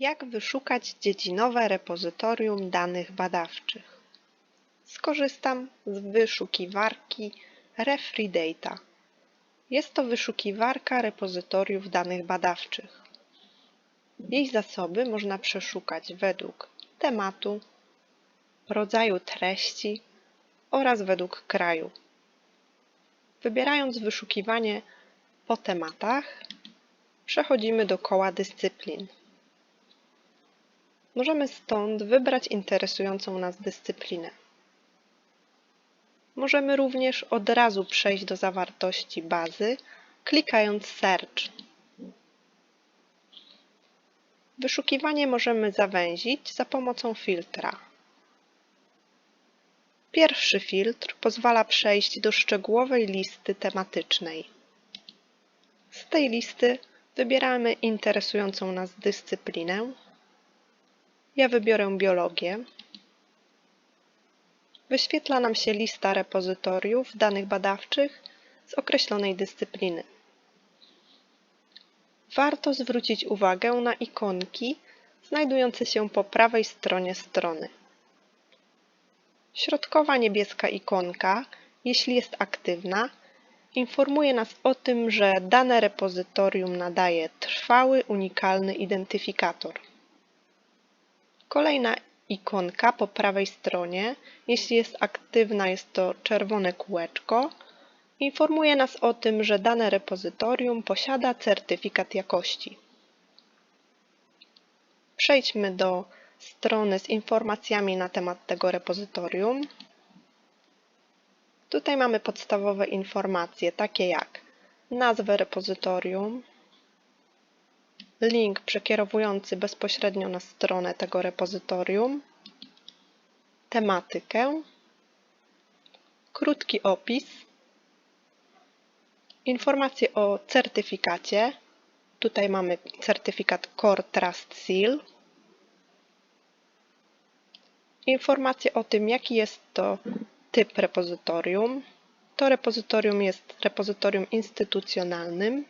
Jak wyszukać dziedzinowe repozytorium danych badawczych? Skorzystam z wyszukiwarki Refridata. Jest to wyszukiwarka repozytoriów danych badawczych. Jej zasoby można przeszukać według tematu, rodzaju treści oraz według kraju. Wybierając wyszukiwanie po tematach, przechodzimy do koła dyscyplin. Możemy stąd wybrać interesującą nas dyscyplinę. Możemy również od razu przejść do zawartości bazy, klikając Search. Wyszukiwanie możemy zawęzić za pomocą filtra. Pierwszy filtr pozwala przejść do szczegółowej listy tematycznej. Z tej listy wybieramy interesującą nas dyscyplinę. Ja wybiorę biologię. Wyświetla nam się lista repozytoriów danych badawczych z określonej dyscypliny. Warto zwrócić uwagę na ikonki znajdujące się po prawej stronie strony. Środkowa niebieska ikonka, jeśli jest aktywna, informuje nas o tym, że dane repozytorium nadaje trwały, unikalny identyfikator. Kolejna ikonka po prawej stronie, jeśli jest aktywna jest to czerwone kółeczko, informuje nas o tym, że dane repozytorium posiada certyfikat jakości. Przejdźmy do strony z informacjami na temat tego repozytorium. Tutaj mamy podstawowe informacje, takie jak nazwę repozytorium, link przekierowujący bezpośrednio na stronę tego repozytorium, tematykę, krótki opis, informacje o certyfikacie. Tutaj mamy certyfikat Core Trust Seal. Informacje o tym, jaki jest to typ repozytorium. To repozytorium jest repozytorium instytucjonalnym.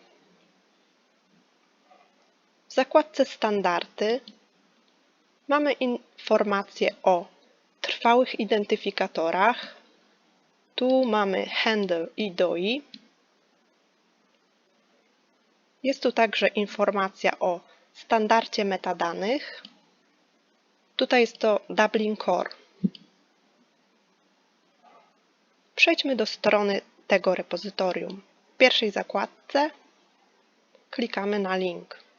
W zakładce Standardy mamy informacje o trwałych identyfikatorach. Tu mamy handle i DOI. Jest tu także informacja o standardzie metadanych. Tutaj jest to Dublin Core. Przejdźmy do strony tego repozytorium. W pierwszej zakładce klikamy na link.